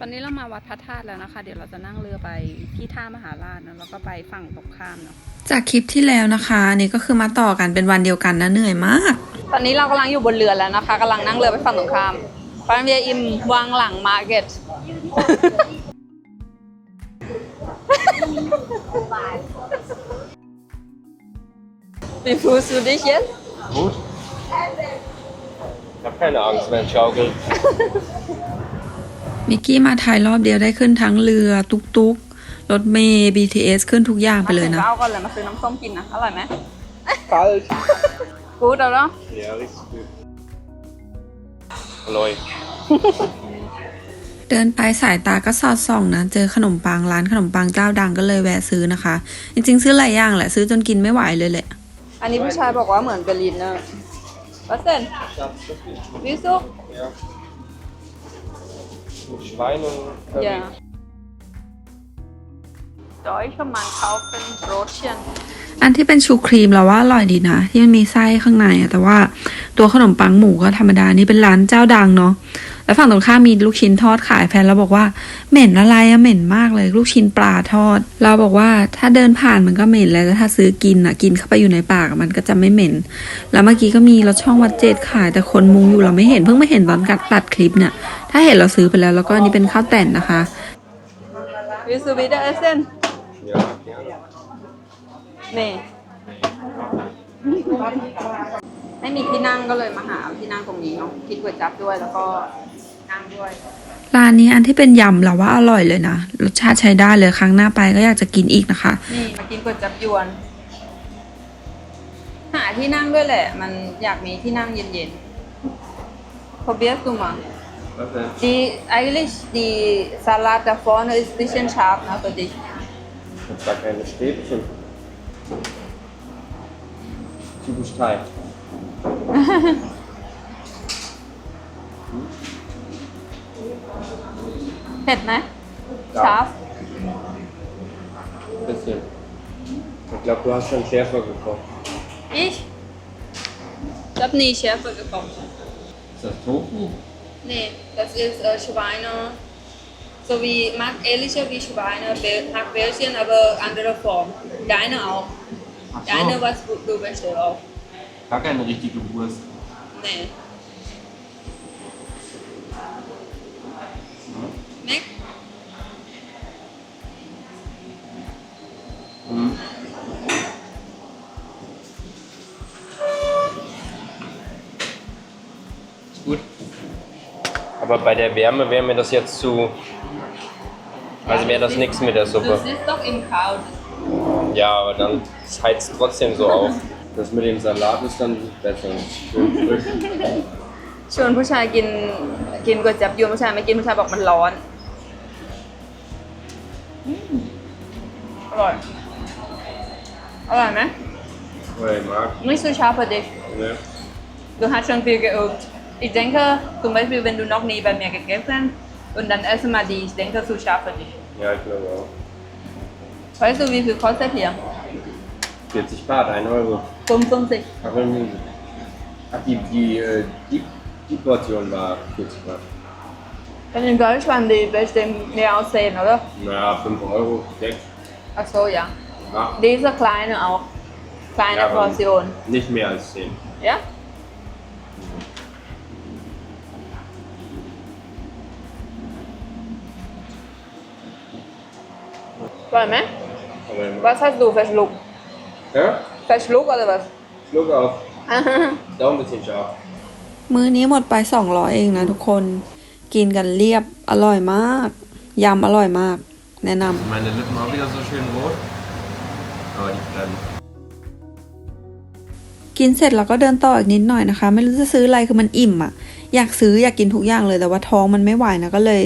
ตอนนี้เรามาวัดพระธาตุแล้วนะคะ เดี๋ยวเราจะนั่งเรือไปที่ท่ามหาราชนะแล้วก็ไปฝั่งตรงข้ามเนาะจากคลิปที่แล้วนะคะอันนี่ก็คือมาต่อกันเป็นวันเดียวกันนะเหนื่อยมาก ตอนนี้เรากำลังอยู่บนเรือแล้วนะคะกำลังนั่งเรือไปฝั่งตรงข้ามปานเวียอิมวางหลังมาร์เก็ต Wie fühlst du dich jetzt? Gut. Ich habe keine Angst, wenn es schaukelt. มิกกี้มาไทยรอบเดียวได้ขึ้นทั้งเรือ ตุกตุกรถเมย์ BTS ขึ้นทุกอย่างไปเลยนะเอาก่อนเลยมาซื้อน้ำส้มกินนะ อร่อยไหม Kalt. กูดเอาแล้ว Ja, richtig gut. Alloy. เดินไปสายตาก็สอดส่องนะ เจอขนมปังร้านขนมปังเจ้าดังก็เลยแวะซื้อนะคะ จริงๆ ซื้อหลายอย่างแหละ ซื้อจนกินไม่ไหวเลยแหละ อันนี้ผู้ชายบอกว่าเหมือนเบอร์ลินเนอร์วัสเซนวิสุ Ja. Mit Schwein und Curry. อย่าดอ ยขมันเขาเป็นโรสเชียนอันที่เป็นชูครีมเราว่าอร่อยดีนะ ที่มันมีไส้ข้างในอะแต่ว่าตัวขนมปังหมูก็ธรรมดานี่เป็นร้านเจ้าดังเนาะแล้วฝั่งตรงข้ามมีลูกชิ้นทอดขายแฟนเราบอกว่าเหม็นอะไรอะเหม็นมากเลย ลูกชิ้นปลาทอด เราบอกว่าถ้าเดินผ่านมันก็เหม็นแล้วแต่ถ้าซื้อกินอะกินเข้าไปอยู่ในปากอะมันก็จะไม่เหม็น แล้วเมื่อกี้ก็มีรถช่องวัดเจ็ดขายแต่คนมุงอยู่เราไม่เห็นเพิ่งมาเห็นตอนกัดตัดคลิปเนี่ยถ้าเห็นเราซื้อไปแล้วแล้วก็อันนี้เป็นข้าวแต่นนะคะวิสุวิเดอร์เซน Ja, gerne. นี่ ไม่มีที่นั่งก็เลยมาหาที่นั่งตรงนี้เนาะกินก๋วยจั๊บด้วยแล้วก็นั่งด้วยร้านนี้อันที่เป็นยำเราว่าอร่อยเลยนะ รสชาติใช้ได้เลยครั้งหน้าไปก็อยากจะกินอีกนะคะ นี่มากินก๋วยจั๊บยวน หาที่นั่งด้วยแหละ มันอยากมีที่นั่งเย็นๆ Probierst du mal Was denn? Die eigentlich die Salat da vorne ist ein bisschen scharf ne, für dich. Ich hab da keine Stäbchen. Typisch Thai. เผ็ดไหม Ja. scharf Bisschen. Ich glaube, du hast schon schärfer gekocht. ich ich habe nie schärfer gekocht Ist das Tofu? nee das ist äh, Schweine so wie mag ähnlicher wie Schweine Bel- Hackbällchen aber andere Form deine auch Ach deine was du, du bestellst auch Gar keine richtige Wurst. nee Nick Mhm. Ist gut. Aber bei der Wärme wäre mir das jetzt zu. Also wäre das nichts mit der du Suppe. sitzt doch im Kalt Ja, aber dann heizt trotzdem so auf. Das mit dem Salat ist dann besser. Schön frisch. ชวนผู้ชายกินกินก๋วยจั๊บยวนผู้ชายไม่กินผู้ชายบอกมันร้อนอืมอร่อย อร่อยไหม Oder ich mag. Nicht so scharf für dich. Ne? Du hast schon viel geübt. Ich denke, zum Beispiel, wenn du noch nie bei mir gegessen und dann essen wir die, ich denke, zu scharf für dich. Ja, ich glaube auch. Weißt du, wie viel kostet hier? 40 Baht, 1 Euro. 55. Ach. Ach die, die, äh, die, die Portion war 40 Baht. Denn in Deutschland die bestimmt mehr als 10, oder? Naja, 5 Euro, 6. Ach so, ja. Ja, Diese kleine auch. Kleine Ja, Portion. nicht mehr als 10. Ja? War ไหม Aber ich mag. Was hast du verschluckt? Ja? Verschluckt oder was? Schluck auf. Ist auch ein bisschen scharf. มื้อนี้หมดไป 200 เองนะทุกคน กินกันเรียบอร่อยมาก ยำอร่อยมาก แนะนำ Meine Lippen auch wieder so schön rot. Aber die bleiben. กินเสร็จเราก็เดินต่ออีกนิดหน่อยนะคะ ไม่รู้จะซื้ออะไรคือมันอิ่มอะอยากซื้ออยากกินทุกอย่างเลยแต่ว่าท้องมันไม่ไหวนะก็เลย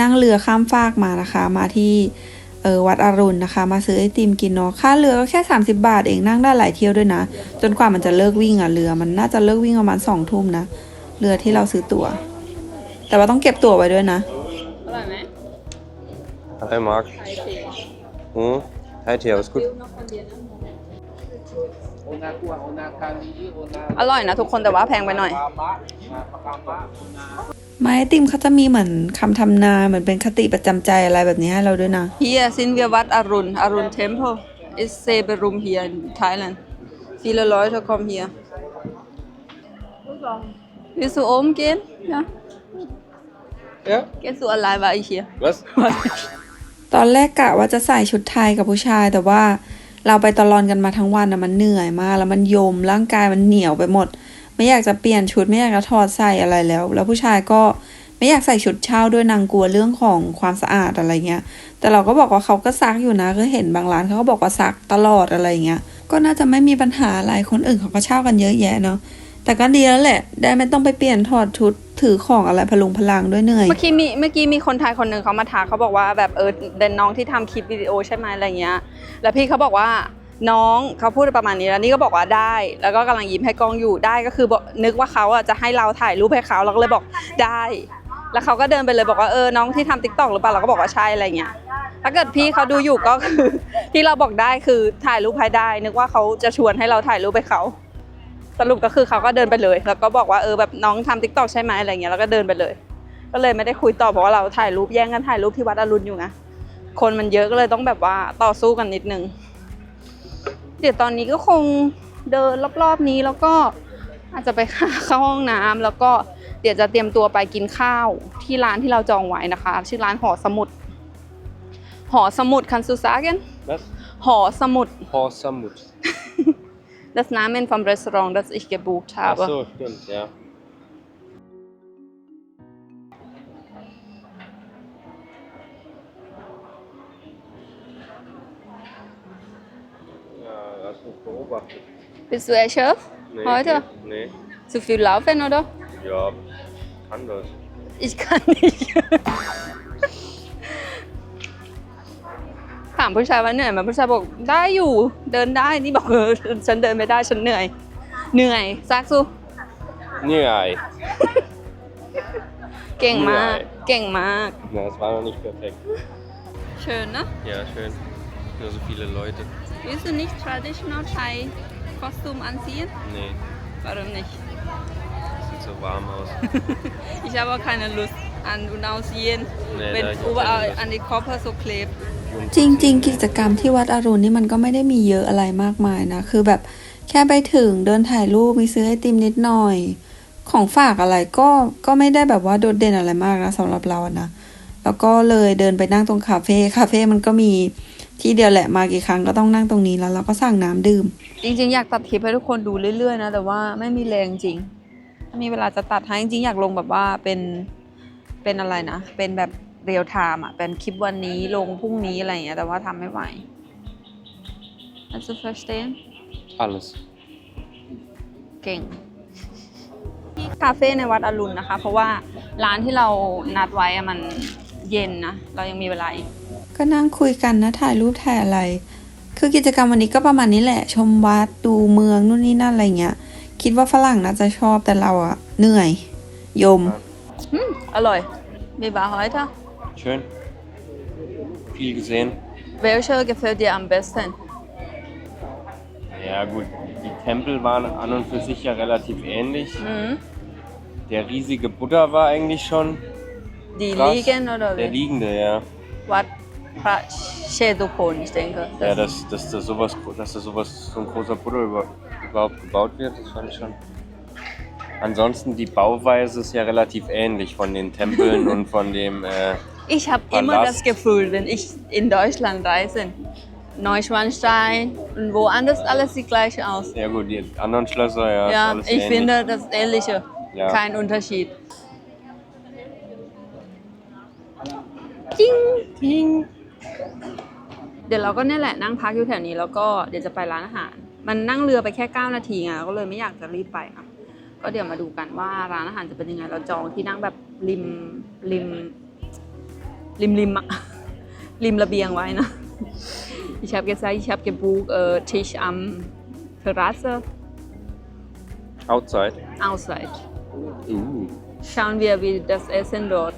นั่งเรือข้ามฟากมานะคะ มาที่เออวัดอรุณนะคะ มาซื้อไอติมกินเนาะค่าเรือก็แค่ 30 บาทเองนั่งได้หลายเที่ยวด้วยนะ จนกว่ามันจะเลิกวิ่งอะเรือ มันน่าจะเลิกวิ่งประมาณสองทุ่มนะ เรือที่เราซื้อตั๋ว แต่ว่าต้องเก็บตั๋วไว้ด้วยนะ อร่อยไหม Hi Marc. ไข่เค็ม Hm? Hi Theo, ist gut. อร่อยนะทุกคนแต่ว่าแพงไปหน่อย ไม่ไอติมเขาจะมีเหมือนคำทำนายเหมือนเป็นคติประจำใจอะไรแบบนี้ให้เราด้วยนะ Hier sind wir Wat Arun, Arun Temple. Ist sehr berühmt hier in Thailand. Viele Leute kommen hier. Willst du oben gehen? Ja. Ja. Gehst du allein, war ich hier. Was? ตอนแรกกะว่าจะใส่ชุดไทยกับผู้ชายแต่ว่าเราไปตลอนกันมาทั้งวันอะมันเหนื่อยมาก แล้วมันยมร่างกายมันเหนียวไปหมด ไม่อยากจะเปลี่ยนชุดไม่อยากจะถอดใส่อะไรแล้ว แล้วผู้ชายก็ไม่อยากใส่ชุดเช่าด้วยนางกลัวเรื่องของความสะอาดอะไรเงี้ย แต่เราก็บอกว่าเขาก็ซักอยู่นะก็เห็นบางร้านเขาก็บอกว่าซักตลอดอะไรเงี้ย ก็น่าจะไม่มีปัญหาอะไรคนอื่นเขาก็เช่ากันเยอะแยะเนาะ แต่ก็ดีแล้วแหละ ได้ไม่ต้องไปเปลี่ยนถอดชุดถือของอะไรพลุงพลังด้วยเหนื่อย เมื่อกี้มีเมื่อกี้มีคนไทยคนหนึ่งเขามาถามเขาบอกว่าแบบเออเดนน้องที่ทำคลิปวิดีโอใช่ไหมอะไรเงี้ย แล้วพี่เขาบอกว่า น้องเขาพูดประมาณนี้แล้วนี่ก็บอกว่าได้ แล้วก็กำลังยิ้มให้กล้องอยู่ได้ก็คือนึกว่าเขาอะจะให้เราถ่ายรูปให้เขาเราก็เลยบอกได้ แล้วเขาก็เดินไปเลยบอกว่าเออน้องที่ทำติ๊กต็อกหรือเปล่าเราก็บอกว่าใช่อะไรเงี้ยถ้าเกิดพี่เขาดูอยู่ก็คือ ที่เราบอกได้คือถ่ายรูปให้ได้ นึกว่าเขาจะชวนให้เราถ่ายรูปให้เขาสรุปก็คือเขาก็เดินไปเลย แล้วก็บอกว่าเออแบบน้องทำติ๊กต็อกใช่ไหมอะไรเงี้ยแล้วก็เดินไปเลย ก็เลยไม่ได้คุยต่อเพราะว่าเราถ่ายรูปแย่งกันถ่ายรูปที่วัดอรุณอยู่ไงคนมันเยอะก็เลยต้องแบบว่าต่อสู้กันนิดนึง เดี๋ยวตอนนี้ก็คงเดินรอบๆนี้แล้วก็อาจจะไปเข้าห้องน้ำแล้วก็เดี๋ยวจะเตรียมตัวไปกินข้าวที่ร้านที่เราจองไว้นะคะ ชื่อร้านหอสมุด หอสมุดคันซูซาเกน Was? หอสมุด Horsamut. das Namen vom Restaurant das ich gebucht Ach habe so, stimmt, ja. hast mich beobachtet. bist du erschöpft Nee, heute geht- Nee. zu viel laufen oder Ja, kann das. Ich kann nicht ถามผู้ชายว่าเหนื่อยไหมผู้ชายบอกได้อยู่เดินได้นี่บอกเออฉันเดินไม่ได้ฉันเหนื่อย เหนื่อยซักซู Nee, เก่งมาก เก่งมาก Na, es war noch nicht perfekt. schön ne Ja, schön. Nur so viele Leute. willst du nicht traditional Thai Kostüm anziehen Nee, warum nicht sieht so warm aus. ich habe auch keine Lust an und aussehen Nee, wenn da hab ich auch überall keine Lust. an die Körper so klebt จริงๆ กิจกรรมที่วัดอรุณนี่มันก็ไม่ได้มีเยอะอะไรมากมายนะ คือแบบแค่ไปถึงเดินถ่ายรูปมีซื้อไอติมนิดหน่อย ของฝากอะไรก็ก็ไม่ได้แบบว่าโดดเด่นอะไรมากนะสำหรับเราอะนะแล้วก็เลยเดินไปนั่งตรงคาเฟ่คาเฟ่มันก็มี ที่เดียวแหละมากี่ครั้งก็ต้องนั่งตรงนี้แล้วเราก็สั่งน้ำดื่ม จริงๆ อยากตัดคลิปให้ทุกคนดูเรื่อยๆนะแต่ว่าไม่มีแรงจริง ถ้ามีเวลาจะตัดให้จริงๆอยากลงแบบว่าเป็นเป็นอะไรนะ เป็นแบบเรียลไทม์อะเป็นคลิปวันนี้ลงพรุ่งนี้อะไรอย่างเงี้ยแต่ว่าทำไม่ไหว Kannst du verstehen Alles. เก่งที่คาเฟ่ในวัดอรุณนะคะ เพราะว่าร้านที่เรานัดไว้อะมันเย็นนะ เรายังมีเวลาอีก ก็นั่งคุยกันนะถ่ายรูปถ่ายอะไร คือกิจกรรมวันนี้ก็ประมาณนี้แหละ ชมวัดดูเมืองนู่นนี่นั่นอะไรเงี้ย คิดว่าฝรั่งน่าจะชอบแต่เราอะเหนื่อย ยมอืมอร่อย Wie war heute Schön. Viel gesehen. Welcher gefällt dir am besten Ja gut, die Tempel waren an und für sich ja relativ ähnlich. อืม Der riesige Buddha war eigentlich schon Die krass. liegen oder Der wie? liegende, ja. วั Schädelkohlen, ich denke. Ja, dass, dass, da sowas, dass da sowas, so ein großer Buddel über, überhaupt gebaut wird, das fand ich schon. Ansonsten, die Bauweise ist ja relativ ähnlich von den Tempeln und von dem. Äh, ich habe immer das Gefühl, wenn ich in Deutschland reise, Neuschwanstein und woanders alles sieht gleich aus. Ja gut, die anderen Schlösser, ja. Ja, ich ähnlich. finde das Ähnliche. Ja. Kein Unterschied. Ding, ding. เดี๋ยวเราก็เนี่ยแหละนั่งพักอยู่แถวนี้แล้วก็เดี๋ยวจะไปร้านอาหาร มันนั่งเรือไปแค่ 9 นาทีไงเราก็เลยไม่อยากจะรีบไปค่ะก็เดี๋ยวมาดูกันว่าร้านอาหารจะเป็นยังไง เราจองที่นั่งแบบริมริม ริมริมอะริมระเบียงไว้นะ Ich habe gesagt, ich habe gebucht äh, Tisch am Terrasse Outside. outside. Uh. Schauen wir, wie das Essen dort